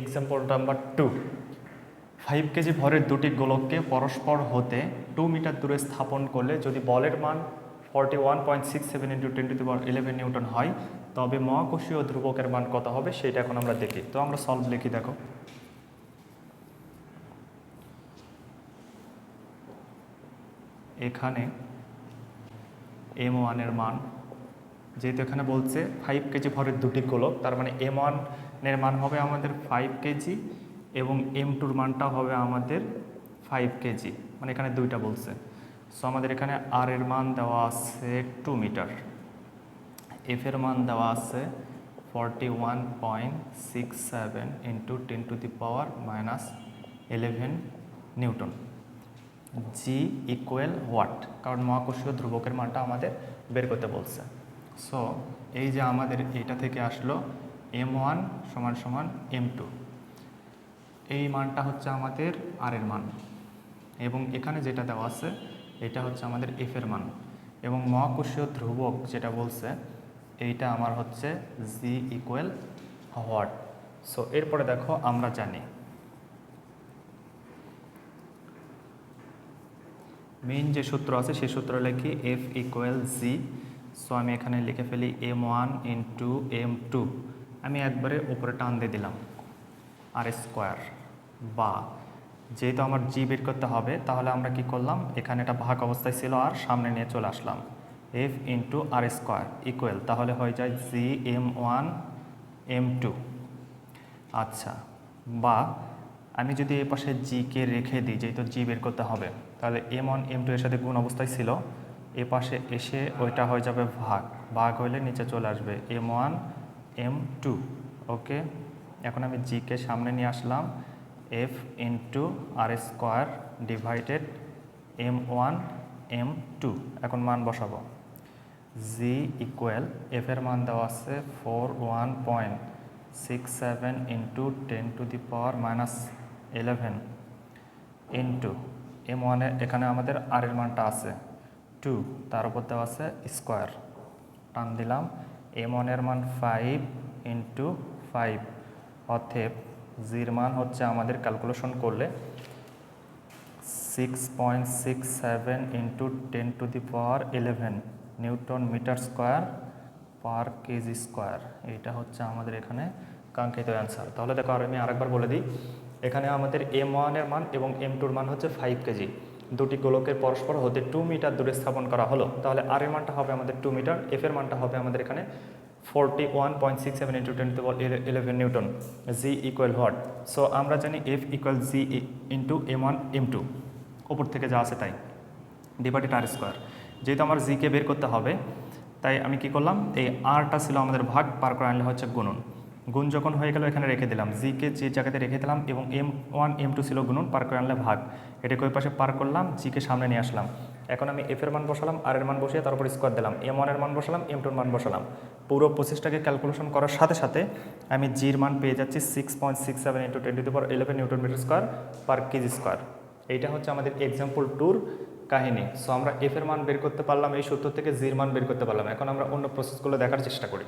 Example number two five KG ভরের দুটি গোলককে পরস্পর হতে টু মিটার দূরে স্থাপন করলে যদি বলের মান forty one point six seven into ten to eleven newton হয়, তবে মহাকর্ষীয় ধ্রুবকের মান কত হবে সেটা এখন আমরা দেখি। তো আমরা সলভ লিখি, দেখো। এখানে এম ওয়ানের মান যেহেতু এখানে বলছে ফাইভ কেজি ভরের দুটি গোলক, তার মানে এম ওয়ানের মান হবে আমাদের ফাইভ কেজি এবং এম টুর মানটা হবে আমাদের ফাইভ কেজি। মানে এখানে দুইটা বলছে। সো আমাদের এখানে আর এর মান দেওয়া আছে টু মিটার এফ এর মান দেওয়া আছে forty one point six seven into ten to the power minus eleven newton G equal what কারণ মহাকর্ষীয় ধ্রুবকের মানটা আমাদের বের করতে বলছে। সো এই যে আমাদের এটা থেকে আসলো এম ওয়ান সমান সমান এম টু এই মানটা হচ্ছে আমাদের আর এর মান। এবং এখানে যেটা দেওয়া আছে, এটা হচ্ছে আমাদের এফ এর মান। এবং মহাকর্ষীয় ধ্রুবক যেটা বলছে, এইটা আমার হচ্ছে জি ইকুয়াল হোয়াট সো এরপরে দেখো আমরা জানি। মেইন যে সূত্র আছে সেই সূত্র লিখি এফ ইকুয়াল জি সো আমি এখানে লিখে ফেলি M one into M two আমি একবারে উপরে টান দিয়ে দিলাম আর স্কোয়ার বা, যেহেতু আমার জি বের করতে হবে, তাহলে আমরা কি করলাম? এখানে এটা ভাগ অবস্থায় ছিল আর সামনে নিয়ে চলে আসলাম। F into R square equal তাহলে হয়ে যায় G M one M two আচ্ছা বা, আমি যদি এই পাশে জিকে রেখে দিই, যেহেতু জি বের করতে হবে, তাহলে এম ওয়ান এম টু এর সাথে গুণ অবস্থায় ছিল। এ পাশে এসে ওইটা হয়ে যাবে ভাগ। ভাগ হইলে নিচে চলে আসবে M one, M two, okay? এখন আমি জিকে সামনে নিয়ে আসলাম। F into R square divided M one, M two. এখন মান বসাবো। জি ইকুয়াল এফ এর মান দেওয়া আছে four one point six seven into ten to the power minus eleven. Into M ওয়ানের এখানে আমাদের আর এর মানটা আছে। টু তার উপর দেওয়া আছে স্কোয়ার টান দিলাম। এম ওয়ানের মান ফাইভ ইন্টু ফাইভ অথেব জির মান হচ্ছে আমাদের ক্যালকুলেশন করলে six point six seven into ten to the power eleven newton metre square per KG square এইটা হচ্ছে আমাদের এখানে কাঙ্ক্ষিত অ্যান্সার তাহলে দেখো আর আমি আরেকবার বলে দিই। এখানে আমাদের এম ওয়ানের মান এবং এম টুর মান হচ্ছে ফাইভ কেজি দুটি গোলকের পরস্পর হতে টু মিটার দূরে স্থাপন করা হলো। তাহলে আর এর মানটা হবে আমাদের টু মিটার এফ এর মানটা হবে আমাদের এখানে forty one point six seven into ten eleven newton G equal what so আমরা জানি F equal G into M one M two ওপর থেকে যা আছে তাই। ডিভাইডেড আর স্কোয়ার যেহেতু আমার জিকে বের করতে হবে, তাই আমি কি করলাম? এই আরটা ছিল আমাদের ভাগ, পার করে আনলে হচ্ছে গুণন। গুণ যখন হয়ে গেল, এখানে রেখে দিলাম। জিকে যে জায়গাতে রেখে দিলাম এবং এম ওয়ান এম টু ছিল গুণন, পার করে আনলে ভাগ। এটাকে ওই পাশে পার করলাম জিকে সামনে নিয়ে আসলাম। এখন আমি এফ এর মান বসালাম আর এর মান বসিয়ে তারপর স্কোয়ার দিলাম। এম ওয়ানের মান বসালাম এম টুর মান বসালাম। পুরো প্রসেসটাকে ক্যালকুলেশন করার সাথে সাথে আমি জির মান পেয়ে যাচ্ছি six point six seven into twenty two per eleven newton metre square per KG square এইটা হচ্ছে আমাদের এক্সাম্পল টুর কাহিনী। সো আমরা এফ এর মান বের করতে পারলাম, এই সূত্র থেকে জির মান বের করতে পারলাম। এখন আমরা অন্য প্রসেসগুলো দেখার চেষ্টা করি।